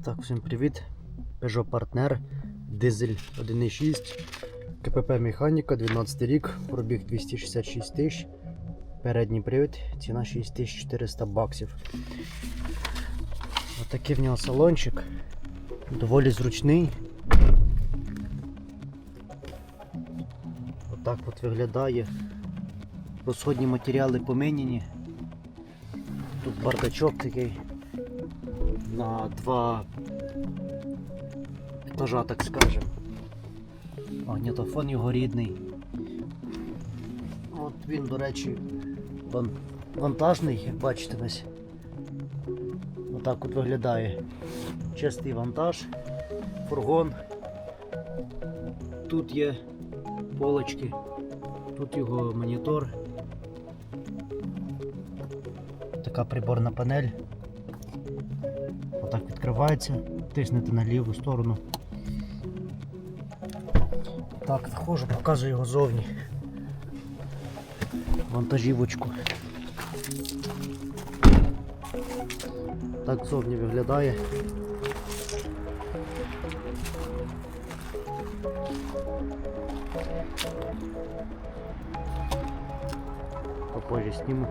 Так, всім привіт. Peugeot Partner, дизель 1.6, КПП Механіка, 12 рік, пробіг 266 тисяч. Передній привід, ціна 6400 баксів. Отакий в нього салончик. Доволі зручний. Отак от виглядає. Розходні матеріали поміняні. Тут бардачок такий на два етажа, так скажем. Магнітофон його рідний. От він, до речі, ван- вантажний, як бачите весь. Отак от виглядає. Чистий вантаж, фургон. Тут є полочки, тут його монітор. Така приборна панель. Отак відкривається, тиснете на ліву сторону. Так, виходжу, показую його зовні. Вантажівочку. Так зовні виглядає. Попозже зніму.